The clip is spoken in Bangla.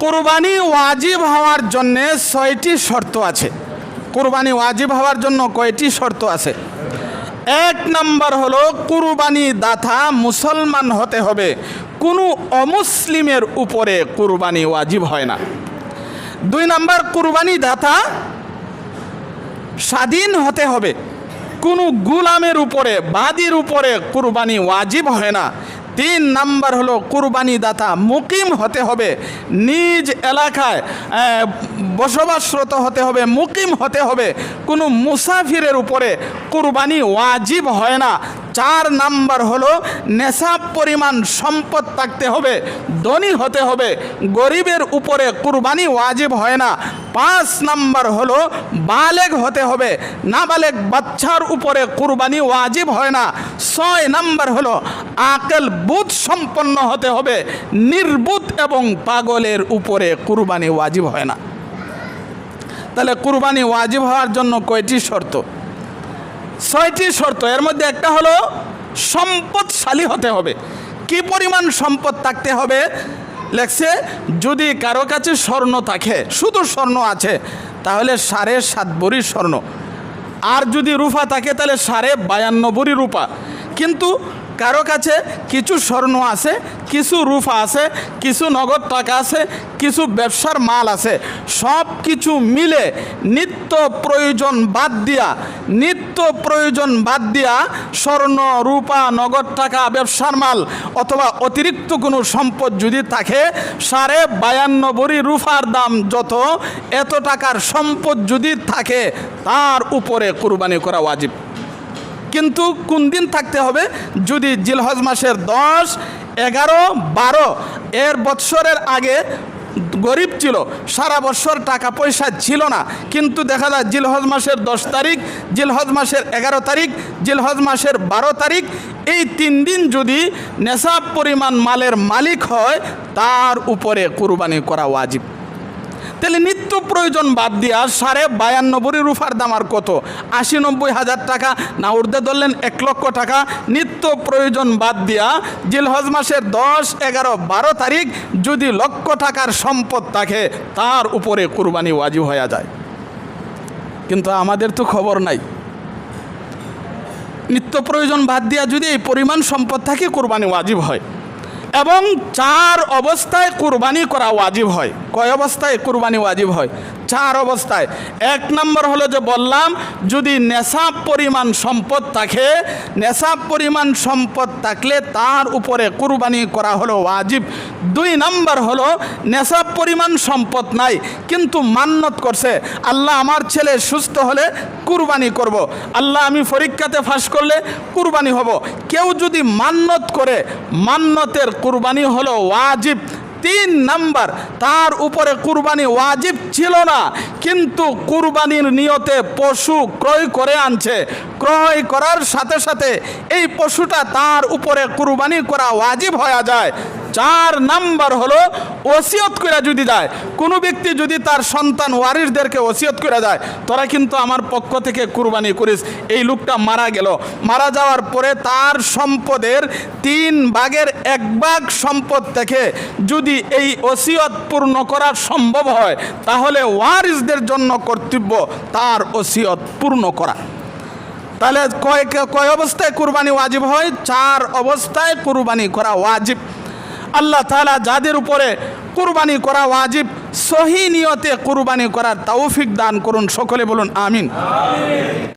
কোরবানি ওয়াজিব হওয়ার জন্য ছয়টি শর্ত আছে। কোরবানি ওয়াজিব হওয়ার জন্য কয়টি শর্ত আছে? এক নম্বর হলো কুরবানি দাতা মুসলমান হতে হবে। কোনো অমুসলিমের উপরে কুরবানি ওয়াজিব হয় না। দুই নম্বর, কুরবানি দাতা স্বাধীন হতে হবে। কোনো গুলামের উপরে, বাদীর উপরে কুরবানি ওয়াজিব হয় না। তিন নাম্বার হলো কুরবানি দাতা মুকিম হতে হবে, নিজ এলাকায় বসবাসরত হতে হবে, মুকিম হতে হবে। কোনো মুসাফিরের উপরে কুরবানি ওয়াজিব হয় না। চার নাম্বার হলো নেশাব পরিমাণ সম্পদ থাকতে হবে, ধনী হতে হবে, গরিবের উপরে কুরবানি ওয়াজিব হয় না। পাঁচ নাম্বার হলো বালেগ হতে হবে, নাবালেগ বাচ্চার উপরে কুরবানি ওয়াজিব হয় না। ছয় নাম্বার হলো আকেল বুধ সম্পন্ন হতে হবে, নির্বুধ এবং পাগলের উপরে কুরবানি ওয়াজিব হয় না। তাহলে কুরবানি ওয়াজিব হওয়ার জন্য কয়টি শর্ত? ছয়টি শর্ত, এর মধ্যে একটা হলো সম্পদশালী হতে হবে। কি পরিমাণ সম্পদ থাকতে হবে? লেখছে, যদি কারও কাছে স্বর্ণ থাকে, শুধু স্বর্ণ আছে, তাহলে সাড়ে সাত বড়ি স্বর্ণ। আর যদি রূপা থাকে, তাহলে সাড়ে বায়ান্ন বড়ি রূপা। কিন্তু কারও কাছে কিছু স্বর্ণ আছে, কিছু রূপা আছে, কিছু নগদ টাকা আছে, কিছু ব্যবসার মাল আছে, সব কিছু মিলে নিত্য প্রয়োজন বাদ দিয়া, নিত্য প্রয়োজন বাদ দিয়া স্বর্ণ, রূপা, নগদ টাকা, ব্যবসার মাল অথবা অতিরিক্ত কোনো সম্পদ যদি থাকে, সাড়ে বায়ান্ন বড়ি রূপার দাম যত, এত টাকার সম্পদ যদি থাকে, তার উপরে কুরবানি করা ওয়াজিব। কিন্তু কোন দিন থাকতে হবে? যদি জিলহজ মাসের দশ, এগারো, বারো, এর বৎসরের আগে গরিব ছিল, সারা বছর টাকা পয়সা ছিল না। কিন্তু দেখা যায় জিলহজ মাসের দশ তারিখ, জিলহজ মাসের এগারো তারিখ, জিলহজ মাসের বারো তারিখ, এই তিন দিন যদি নেশাব পরিমাণ মালের মালিক হয়, তার উপরে কুরবানি করা ওয়াজিব। তাহলে নিত্য প্রয়োজন বাদ দিয়া সাড়ে বায়ান্ন বড়ি রুফার দাম আর কত? আশি নব্বই হাজার টাকা। না উর্দে ধরলেন এক লক্ষ টাকা। নিত্য প্রয়োজন বাদ দিয়া জিলহজ মাসের দশ, এগারো, বারো তারিখ যদি লক্ষ টাকার সম্পদ থাকে, তার উপরে কুরবানি ওয়াজিব হয়ে যায়। কিন্তু আমাদের তো খবর নাই। নিত্য প্রয়োজন বাদ দিয়া যদি এই পরিমাণ সম্পদ থাকে, কোরবানি ওয়াজিব হয়। এবং চার অবস্থায় কুরবানি করা ওয়াজিব হয়। কয় অবস্থায় কুরবানি ওয়াজিব হয়? চার অবস্থায়। এক নম্বর হলো যে বললাম, যদি নেশাব পরিমাণ সম্পদ থাকে, নেশাব পরিমাণ সম্পদ থাকলে তার উপরে কুরবানি করা হলো ওয়াজিব। দুই নম্বর হলো, নেশাব পরিমাণ সম্পদ নাই, কিন্তু মান্নত করছে। আল্লাহ আমার ছেলে সুস্থ হলে কুরবানি করব। আল্লাহ আমি পরীক্ষাতে ফাঁস করলে কুরবানি হব। কেউ যদি মান্নত করে, মান্নতের কুরবানি হলো ওয়াজিব। তিন নাম্বার, তার উপরে কুরবানি ওয়াজিব ছিল না, কিন্তু কুরবানির নিয়তে পশু ক্রয় করে আনছে। ক্রয় করার সাথে সাথে এই পশুটা তার উপরে কুরবানি করা ওয়াজিব হয়ে যায়। চার নাম্বার হলো ওসিয়ত করে যদি যায় কোনো ব্যক্তি যদি তার সন্তান ওয়ারিসদেরকে ওসিয়ত করে যায় তোরা কিন্তু আমার পক্ষ থেকে কুরবানি করিস। এই লোকটা মারা গেল। মারা যাওয়ার পরে তার সম্পদের তিন ভাগের এক ভাগ সম্পদ থেকে যদি এই ওসিয়ত পূর্ণ করা সম্ভব হয়, তাহলে ওয়ারিসদের জন্য কর্তব্য তার ওসিয়ত পূর্ণ করা। তাহলে কয় কয় অবস্থায় কুরবানি ওয়াজিব হয়? চার অবস্থায় কুরবানি করা ওয়াজিব। আল্লাহ তালা যাদের উপরে কুরবানি করা ওয়াজিব, সহি নিয়তে কুরবানি করার তাওফিক দান করুন। সকলে বলুন, আমিন।